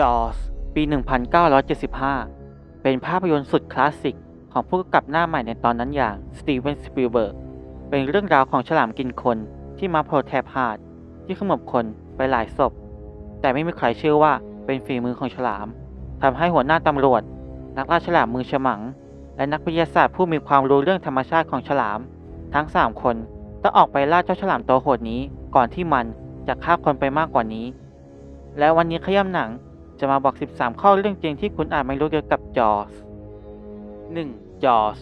จอสปี 1975 เป็นภาพยนตร์สุดคลาสสิกของผู้กำกับหน้าใหม่ในตอนนั้นอย่างสตีเวนสปิลเบิร์ก เป็นเรื่องราวของฉลามกินคนที่มาโผล่แทบหาดที่ขมบคนไปหลายศพ แต่ไม่มีใครเชื่อว่าเป็นฝีมือของฉลามทำให้หัวหน้าตำรวจ นักล่าฉลามมือฉมัง และนักวิทยาศาสตร์ผู้มีความรู้เรื่องธรรมชาติของฉลาม ทั้ง 3 คนต้องออกไปล่าเจ้าฉลามตัวโหดนี้ก่อนที่มันจะฆ่าคนไปมากกว่านี้ และวันนี้ขย้ำหนัง จะมาบอก 13 ข้อเรื่องจริงที่คุณอาจไม่รู้เกี่ยวกับจอส 1. จอส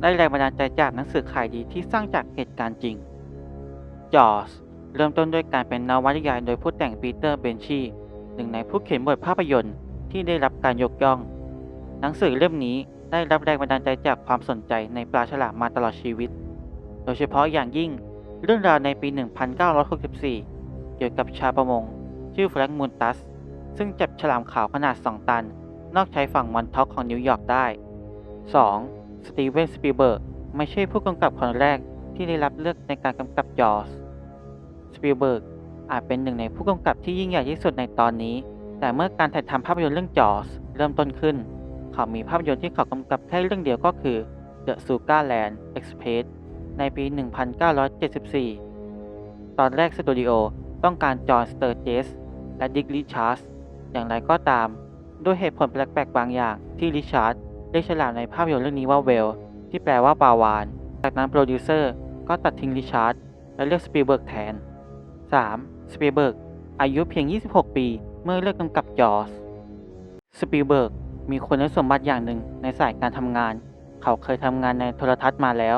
ได้แรงบันดาลใจจากหนังสือขายดีที่สร้างจากเหตุการณ์จริง จอสเริ่มต้นด้วยการเป็นนวนิยายโดยผู้แต่งปีเตอร์เบนชีหนึ่งในผู้เขียนบทภาพยนตร์ที่ได้รับการยกย่อง หนังสือเล่มนี้ได้รับแรงบันดาลใจจากความสนใจในปลาฉลามมาตลอดชีวิต โดยเฉพาะอย่างยิ่งเรื่องราวในปี 1964 เกี่ยวกับชาวประมง ชื่อแฟรงค์มูนตัส ซึ่งจับฉลามขาวขนาด 2 ตัน นอกชายฝั่งมอนท็อกของนิวยอร์กได้ 2. สตีเวนสปีเบิร์กไม่ใช่ผู้กำกับคนแรกที่ได้รับเลือกในการกำกับจอสสปีเบิร์กอาจเป็นหนึ่งในผู้กำกับที่ยิ่งใหญ่ที่สุดในตอนนี้ แต่เมื่อการถ่ายทำภาพยนตร์เรื่องจอสเริ่มต้นขึ้น เขามีภาพยนตร์ที่เขากำกับแค่เรื่องเดียวก็คือ The Sugar Land Express ในปี 1974 ตอนแรกสตูดิโอต้องการจอห์นสเตอร์เจสและดิกริชาร์ด อย่างไรก็ตาม ด้วยเหตุผลแปลกๆบางอย่างที่ริชาร์ดเรียกฉลามในภาพยนตร์เรื่องนี้ว่าเวล ที่แปลว่าปลาวาน จากนั้นโปรดิวเซอร์ก็ตัดทิ้งริชาร์ดและเลือกสปีลเบิร์กแทน 3. สปีลเบิร์กอายุเพียง 26 ปี เมื่อเลือกกำกับจอสสปีลเบิร์กมีคุณสมบัติอย่างหนึ่งในสายการทำงาน เขาเคยทำงานในโทรทัศน์มาแล้ว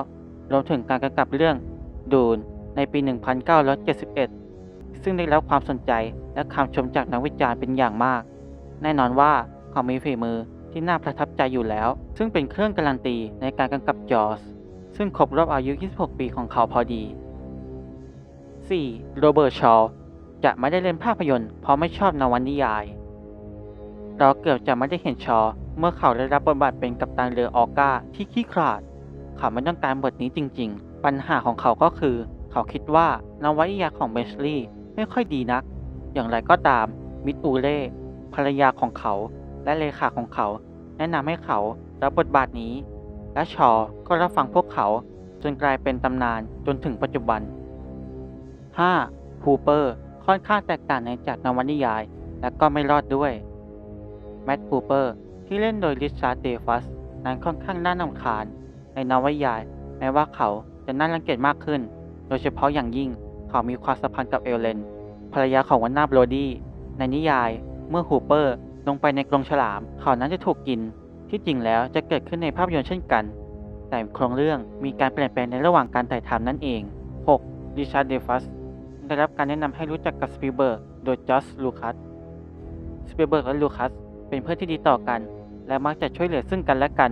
รวมถึงการกำกับเรื่องดูนในปี 1971 ซึ่งได้รับความสนใจและคำชมจากนักวิจารณ์เป็นอย่างมาก แน่นอนว่าเขามีฝีมือที่น่าประทับใจอยู่แล้ว ซึ่งเป็นเครื่องการันตีในการกำกับจอสซึ่งครบรอบอายุ 26 ปีของเขาพอดี 4. โรเบิร์ตชอว์จะไม่ได้เล่นภาพยนตร์เพราะไม่ชอบนวนิยาย เราเกือบจะไม่ได้เห็นชอว์เมื่อเขาได้รับบทบาทเป็นกัปตันเรือออก้าที่ขี้ขลาด เขาไม่ต้องการบทนี้จริง ๆ ปัญหาของเขาก็คือ เขาคิดว่านวนิยายของเบสลีย์ ไม่ค่อยดีนัก อย่างไรก็ตาม มิตูเล่ภรรยาของเขาและเลขาของเขา แนะนำให้เขารับบทบาทนี้ และชอว์ก็รับฟังพวกเขาจนกลายเป็นตำนานจนถึงปัจจุบัน 5. ฮูเปอร์ค่อนข้างแตกต่างในจากนวนิยาย และก็ไม่รอดด้วย แมตต์ฮูเปอร์ที่เล่นโดยริชาร์ดเดฟัสนั้นค่อนข้างน่านำคาญ ในนวนิยาย แม้ว่าเขาจะน่ารังเกียจมากขึ้น โดยเฉพาะอย่างยิ่ง เขามีความสัมพันธ์กับเอลเลน ภรรยาของวันนาโรดี้ในนิยาย เมื่อฮูเปอร์ลงไปในกรงฉลาม เขานั้นจะถูกกิน ที่จริงแล้วจะเกิดขึ้นในภาพยนตร์เช่นกัน แต่โครงเรื่องมีการเปลี่ยนแปลงในระหว่างการถ่ายทำนั่นเอง 6. ริชาร์ดเดฟัสได้รับการแนะนำให้รู้จักกับสปีเบิร์กโดยจอร์ลูคัสสปีเบิร์กและลูคัสเป็นเพื่อนที่ดีต่อกัน และมักจะช่วยเหลือซึ่งกันและกัน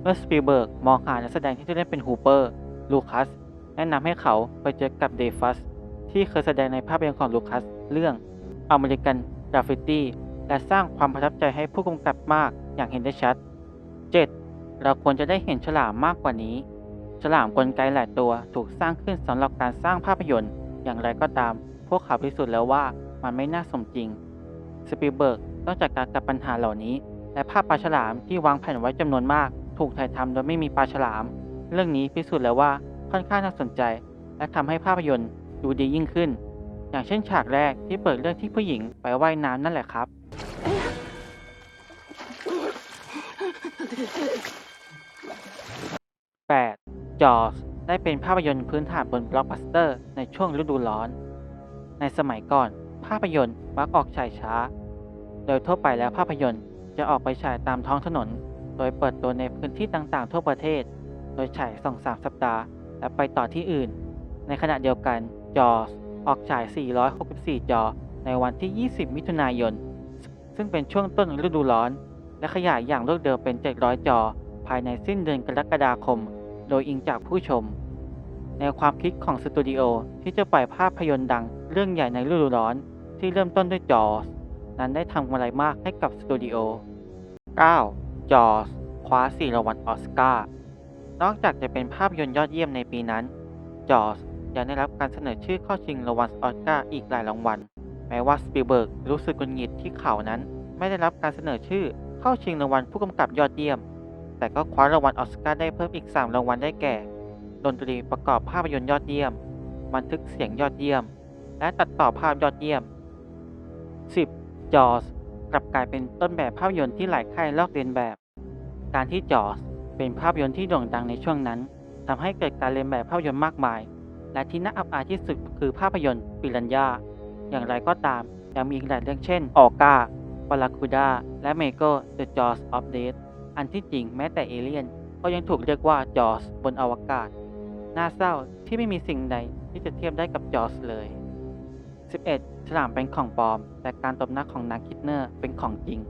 เมื่อสปีเบิร์กมองหานักแสดงที่จะเล่นเป็นฮูเปอร์ ลูคัสแนะนำให้เขาไปเจอกับเดฟัส ที่เคยแสดงในภาพยนตร์ของลูคัสเรื่องอเมริกันกราฟฟิตี้และสร้างความประทับใจให้ผู้กำกับมากอย่างเห็นได้ชัด 7. เราควรจะได้เห็นฉลามมากกว่านี้ ฉลามกลไกหลายตัวถูกสร้างขึ้นสำหรับการสร้างภาพยนตร์ อย่างไรก็ตาม พวกเขาพิสูจน์แล้วว่ามันไม่น่าสมจริง สปีเบิร์กต้องจัดการกับปัญหาเหล่านี้ และภาพปลาฉลามที่วางแผนไว้จำนวนมาก ถูกถ่ายทำโดยไม่มีปลาฉลาม เรื่องนี้พิสูจน์แล้วว่าค่อนข้างน่าสนใจ และทำให้ภาพยนตร์ ดูดียิ่งขึ้น อย่างเช่นฉากแรกที่เปิดเรื่องที่ผู้หญิงไปว่ายน้ำนั่นแหละครับ 8. จอสได้เป็นภาพยนตร์พื้นฐานบนบล็อกบัสเตอร์ในช่วงฤดูร้อน ในสมัยก่อน ภาพยนตร์มักออกฉายช้า โดยทั่วไปแล้วภาพยนตร์จะออกไปฉายตามท้องถนน โดยเปิดตัวในพื้นที่ต่างๆ ทั่วประเทศ โดยฉายสองสามสัปดาห์ และไปต่อที่อื่น ในขณะเดียวกัน จอสออกฉาย 464 จอ ในวันที่ 20 มิถุนายน ซึ่งเป็นช่วงต้นฤดูร้อน และขยายอย่างรวดเร็วเป็น 700 จอ ภายในสิ้นเดือนกรกฎาคม โดยอิงจากผู้ชม ในความคิดของสตูดิโอที่จะปล่อยภาพยนตร์ดังเรื่องใหญ่ในฤดูร้อน ที่เริ่มต้นด้วยจอสนั้นได้ทำอะไรมากให้กับสตูดิโอ 9. จอสคว้า4รางวัลออสการ์ นอกจากจะเป็นภาพยนตร์ยอดเยี่ยมในปีนั้น จอส ยังได้รับการเสนอชื่อเข้าชิงรางวัลออสการ์อีกหลายรางวัล แม้ว่าสปีลเบิร์กรู้สึกกุนหงิดที่เขานั้น ไม่ได้รับการเสนอชื่อเข้าชิงรางวัลผู้กำกับยอดเยี่ยม แต่ก็คว้ารางวัลออสการ์ได้เพิ่มอีก 3 รางวัลได้แก่ ดนตรีประกอบภาพยนตร์ยอดเยี่ยม บันทึกเสียงยอดเยี่ยม และตัดต่อภาพยอดเยี่ยม 10. จอสกลับกลายเป็นต้นแบบภาพยนตร์ที่หลายค่ายลอกเลียนแบบ การที่จอสเป็นภาพยนตร์ที่โด่งดังในช่วงนั้นทำให้เกิดการเลียนแบบภาพยนตร์มากมาย และที่น่าอับอายที่สุดคือภาพยนตร์ปิรันยาอย่างไรก็ตามยังมีอีกหลายเรื่องเช่นออกาบาลาคูดาและเมโก The Jaws of Death อันที่จริงแม้แต่เอเลี่ยน ก็ยังถูกเรียกว่าจอสบนอวกาศ น่าเศร้าที่ไม่มีสิ่งใดที่จะเทียบได้กับจอสเลย 11. ฉลามเป็นของปลอม แต่การตบหน้าของนายคิดเนอร์เป็นของจริง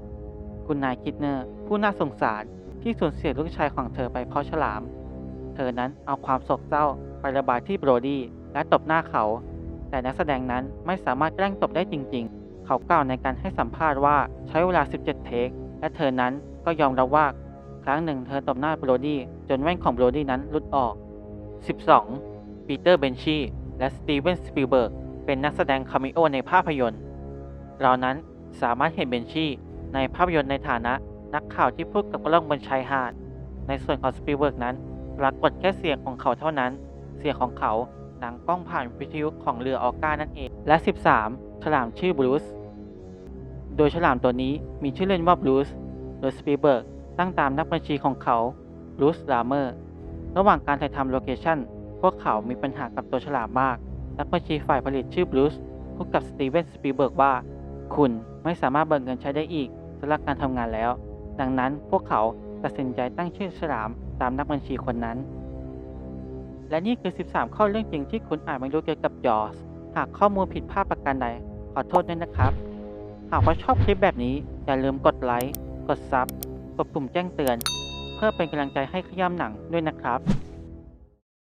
คุณนายคิดเนอร์ ผู้น่าสงสารที่สูญเสียลูกชายของเธอไปเพราะฉลาม เธอนั้นเอาความโศกเศร้า ไประบายที่โบรดี้และตบหน้าเขา แต่นักแสดงนั้นไม่สามารถแกล้งตบได้จริง ๆ เขากล่าวในการให้สัมภาษณ์ว่าใช้เวลา 17 เทค และเธอนั้นก็ยอมรับว่าครั้งหนึ่งเธอตบหน้าโบรดี้จนแว่นของโบรดี้นั้นหลุดออก 12. ปีเตอร์เบนชีและสตีเวนสปีลเบิร์กเป็นนักแสดงคาเมิโอในภาพยนตร์ เรานั้นสามารถเห็นเบนชีในภาพยนตร์ในฐานะนักข่าวที่พูดกับกล้องบนชายหาด ในส่วนของสปีลเบิร์กนั้นปรากฏแค่เสียงของเขาเท่านั้น เสียงของเขาหนังกล้องผ่านวิทยุของเรือออก้านั่นเอง และ 13 ฉลามชื่อบรูซโดยฉลามตัวนี้มีชื่อเล่นว่าบรูซโดยสปีเบิร์กตั้งตามนักบัญชีของเขาบรูซลาเมอร์ ระหว่างการถ่ายทำโลเคชั่น พวกเขามีปัญหากับตัวฉลามมาก นักบัญชีฝ่ายผลิตชื่อบรูซพูดกับสตีเวนสปีเบิร์กว่า คุณไม่สามารถเบิกเงินใช้ได้อีกสำหรับการทำงานแล้ว ดังนั้นพวกเขาตัดสินใจตั้งชื่อฉลามตามนักบัญชีคนนั้น และนี่คือ 13 ข้อเรื่องจริงที่คุณอาจไม่รู้เกี่ยวกับจอสหากข้อมูลผิดพลาดประการใด ขอโทษด้วยนะครับ หากว่าชอบคลิปแบบนี้ อย่าลืมกดไลค์ กดซับ กดปุ่มแจ้งเตือน เพื่อเป็นกำลังใจให้ขย้ำหนังด้วยนะครับ